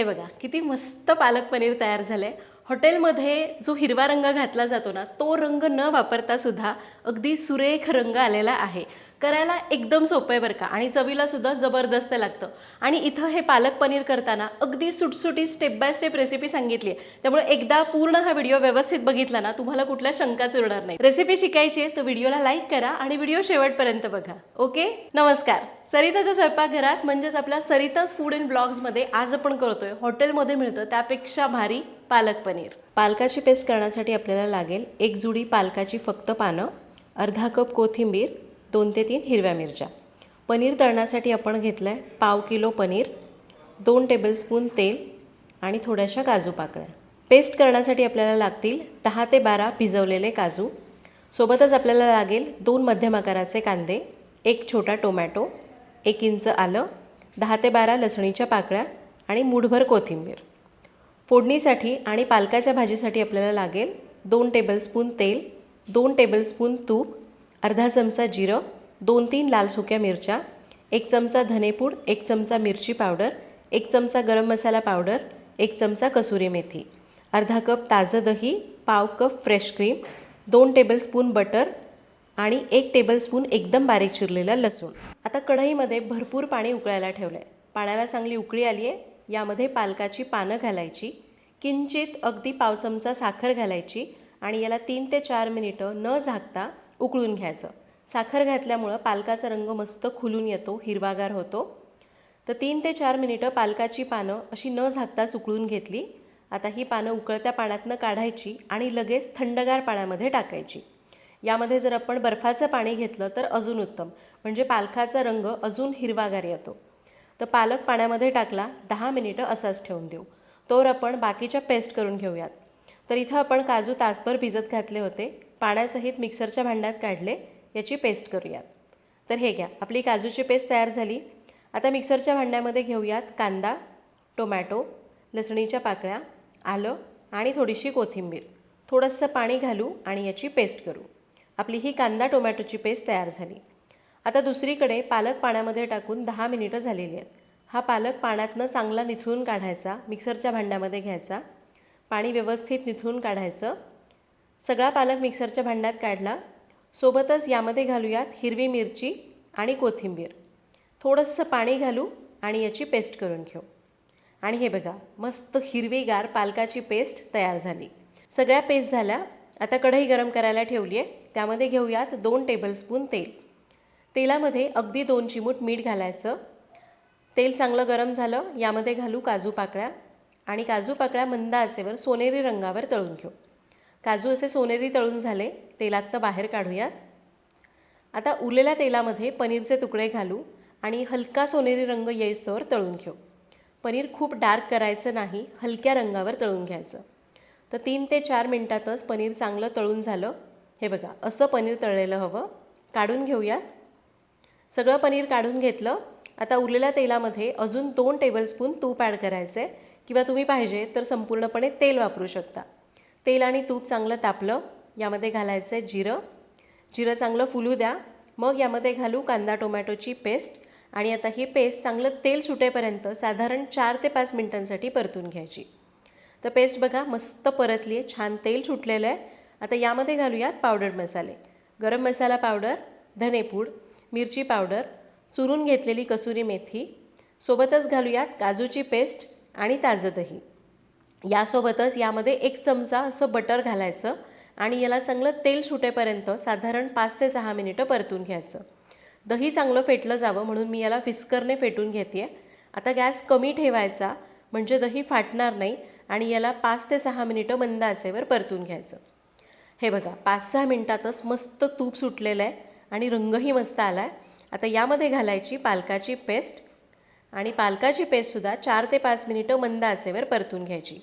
हे बघा किती मस्त पालक पनीर तयार झालं आहे हॉटेलमध्ये जो हिरवा रंग घातला जातो ना तो रंग न वापरता सुद्धा अगदी सुरेख रंग आलेला आहे. करायला एकदम सोपं आहे बरं का. आणि चवीला सुद्धा जबरदस्त लागतं. आणि इथं हे पालक पनीर करताना अगदी सुटसुटीत स्टेप बाय स्टेप रेसिपी सांगितली आहे त्यामुळे एकदा पूर्ण हा व्हिडिओ व्यवस्थित बघितला ना तुम्हाला कुठल्या शंकाच उरणार नाही. रेसिपी शिकायची आहे तर व्हिडिओला लाईक करा आणि व्हिडिओ शेवटपर्यंत बघा. ओके नमस्कार. सरिताच्या स्वयंपाकघरात म्हणजेच आपल्या सरिताज फूड अँड ब्लॉग्समध्ये आज आपण करतोय. हॉटेलमध्ये मिळतं त्यापेक्षा भारी पालक पनीर. पालकाची पेस्ट करण्यासाठी आपल्याला लागेल एक जुडी पालकाची फक्त पानं अर्धा कप कोथिंबीर दोन ते तीन हिरव्या मिरच्या. पनीर तळण्यासाठी आपण घेतलं आहे पाव किलो पनीर दोन टेबलस्पून तेल आणि थोड्याशा काजू पाकळ्या. पेस्ट करण्यासाठी आपल्याला लागतील दहा ते बारा भिजवलेले काजू. सोबतच आपल्याला लागेल दोन मध्यम आकाराचे कांदे एक छोटा टोमॅटो एक इंच आलं दहा ते बारा लसणीच्या पाकळ्या आणि मूठभर कोथिंबीर. फोडणीसाठी आणि पालकाच्या भाजीसाठी आपल्याला लागेल दोन टेबलस्पून तेल दोन टेबलस्पून तूप अर्धा चमचा जिरं दोन तीन लाल सुक्या मिरच्या एक चमचा धनेपूड एक चमचा मिरची पावडर एक चमचा गरम मसाला पावडर एक चमचा कसुरी मेथी अर्धा कप ताजं दही पाव कप फ्रेश क्रीम दोन टेबलस्पून बटर आणि एक टेबलस्पून एकदम बारीक चिरलेला लसूण. आता कढईमध्ये भरपूर पाणी उकळायला ठेवलं आहे पाण्याला चांगली उकळी आली आहे यामध्ये पालकाची पानं घालायची किंचित अगदी पाव चमचा साखर घालायची आणि याला तीन ते चार मिनिटं न झाकता उकळून घ्यायचं. साखर घातल्यामुळं पालकाचा रंग मस्त खुलून येतो हिरवागार होतो. तर तीन ते चार मिनिटं पालकाची पानं अशी न झाकताच उकळून घेतली. आता ही पानं उकळत्या पाण्यातनं काढायची आणि लगेच थंडगार पाण्यामध्ये टाकायची. यामध्ये जर आपण बर्फाचं पाणी घेतलं तर अजून उत्तम. म्हणजे पालकाचा रंग अजून हिरवागार येतो. तर पालक पाण्यामध्ये टाकला दहा मिनिटं असाच ठेवून देऊ. तोवर आपण बाकीच्या पेस्ट करून घेऊयात. तर इथं आपण काजू तासभर भिजत घातले होते. पाण्यासहित मिक्सरच्या भांड्यात काढले याची पेस्ट करूयात. तर हे घ्या आपली काजूची पेस्ट तयार झाली. आता मिक्सरच्या भांड्यामध्ये घेऊयात कांदा टोमॅटो लसणीच्या पाकळ्या आलं आणि थोडीशी कोथिंबीर. थोडंसं पाणी घालू आणि याची पेस्ट करू. आपली ही कांदा टोमॅटोची पेस्ट तयार झाली. आता दुसरीकडे पालक पाण्यामध्ये टाकून दहा मिनिटं झालेली आहेत. हा पालक पाण्यातनं चांगला निथळून काढायचा मिक्सरच्या भांड्यामध्ये घ्यायचा पाणी व्यवस्थित निथळून काढायचं. सगळा पालक मिक्सरच्या भांड्यात काढला. सोबतच यामध्ये घालूयात हिरवी मिरची आणि कोथिंबीर. थोडंसं पाणी घालू आणि याची पेस्ट करून घेऊ. आणि हे बघा मस्त हिरवीगार पालकाची पेस्ट तयार झाली. सगळ्या पेस्ट झाल्या. आता कढई गरम करायला ठेवली आहे त्यामध्ये घेऊयात दोन टेबलस्पून तेल. तेलामध्ये अगदी दोन चिमूट मीठ घालायचं. तेल चांगलं गरम झालं यामध्ये घालू काजू पाकळ्या आणि काजू पाकळ्या मंद आचेवर सोनेरी रंगावर तळून घेऊ. काजू असे सोनेरी तळून झाले तेलातनं बाहेर काढूयात. आता उरलेल्या तेलामध्ये पनीरचे तुकडे घालू आणि हलका सोनेरी रंग येईस्तोवर तळून घेऊ. पनीर खूप डार्क करायचं नाही हलक्या रंगावर तळून घ्यायचं. तर तीन ते चार मिनटातच पनीर चांगलं तळून झालं. हे बघा असं पनीर तळलेलं हवं. काढून घेऊयात. सगळं पनीर काढून घेतलं. आता उरलेल्या तेलामध्ये अजून दोन टेबलस्पून तूप ॲड करायचं आहे किंवा तुम्ही पाहिजे तर संपूर्णपणे तेल वापरू शकता. तेल आणि तूप चांगलं तापलं यामध्ये घालायचं आहे जिरं. जिरं चांगलं फुलू द्या. मग यामध्ये घालू कांदा टोमॅटोची पेस्ट. आणि आता ही पेस्ट चांगलं तेल सुटेपर्यंत साधारण चार ते पाच मिनिटांसाठी परतून घ्यायची. तर पेस्ट बघा मस्त परतली आहे. छान तेल सुटलेलं आहे. आता यामध्ये घालूयात पावडर मसाले. गरम मसाला पावडर धनेपूड मिरची पावडर चुरून घेतलेली कसुरी मेथी सोबतच घालूयात काजूची पेस्ट आणि ताजं दही. यासोबतच यामध्ये एक चमचा असं बटर घालायचं आणि याला चांगलं तेल सुटेपर्यंत साधारण पाच ते सहा मिनिटं परतून घ्यायचं. दही चांगलं फेटलं जावं म्हणून मी याला फिस्करने फेटून घेते आता गॅस कमी ठेवायचा म्हणजे दही फाटणार नाही आणि याला पाच ते सहा मिनिटं मंद आचेवर परतून घ्यायचं. हे बघा पाच सहा मिनटातच मस्त तूप सुटलेलं आहे. आणि रंगही मस्त आला आहे आता यामध्ये घालायची पालकाची पेस्ट. आणि पालकाची पेस्टसुद्धा चार ते पाच मिनिटं मंद आचेवर परतून घ्यायची.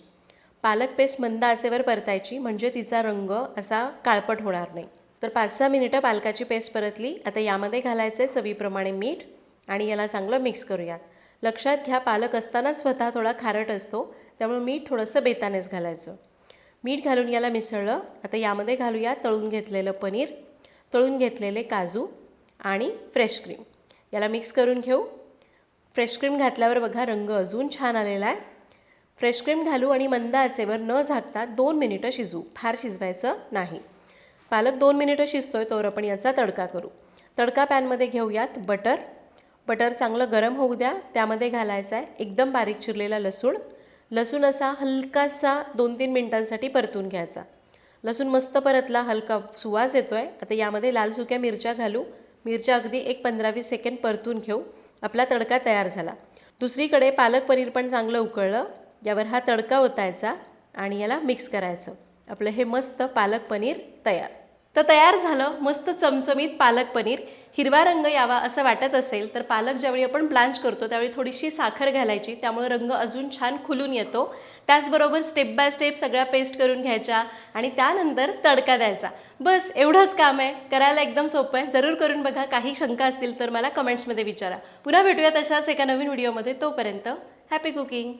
पालक पेस्ट मंद आचेवर परतायची म्हणजे तिचा रंग असा काळपट होणार नाही. तर पाच सहा मिनिटं पालकाची पेस्ट परतली. आता यामध्ये घालायचं आहे चवीप्रमाणे मीठ आणि याला चांगलं मिक्स करूयात लक्षात घ्या पालक असताना स्वतः थोडा खारट असतो त्यामुळे मीठ थोडंसं बेतानेच घालायचं. मीठ घालून याला मिसळलं. आता यामध्ये घालूया तळून घेतलेलं पनीर. तळून घेतलेले काजू आणि फ्रेश क्रीम याला मिक्स करून घेऊ. फ्रेश क्रीम घातल्यावर बघा रंग अजून छान आलेला आहे. फ्रेश क्रीम घालू आणि मंद आचेवर न झाकता दोन मिनिटं शिजू फार शिजवायचं नाही. पालक दोन मिनिटं शिजतोय तोवर आपण याचा तडका करू. तडका पॅनमध्ये घेऊयात बटर. बटर चांगलं गरम होऊ द्या. त्यामध्ये घालायचा आहे एकदम बारीक चिरलेला लसूण. लसूण असा हलकासा दोन तीन मिनिटांसाठी परतून घ्यायचा. लसूण मस्त परतला हलका सुवास येतो आहे आता यामध्ये लाल सुक्या मिरच्या घालू. मिरच्या अगदी एक पंधरा वीस सेकंड परतून घेऊ. आपला तडका तयार झाला. दुसरीकडे पालक पनीर पण चांगलं उकळलं. यावर हा तडका ओतायचा आणि याला मिक्स करायचं. आपलं हे मस्त पालक पनीर तयार. तर तयार झालं मस्त चमचमीत पालक पनीर. हिरवा रंग यावा असं वाटत असेल तर पालक ज्यावेळी आपण ब्लांच करतो त्यावेळी थोडीशी साखर घालायची. त्यामुळे रंग अजून छान खुलून येतो. त्याचबरोबर स्टेप बाय स्टेप सगळ्या पेस्ट करून घ्यायच्या आणि त्यानंतर तडका द्यायचा. बस एवढंच काम आहे. करायला एकदम सोपं आहे. जरूर करून बघा. काही शंका असतील तर मला कमेंट्समध्ये विचारा. पुन्हा भेटूया तशाच एका नवीन व्हिडिओमध्ये तोपर्यंत हॅपी कुकिंग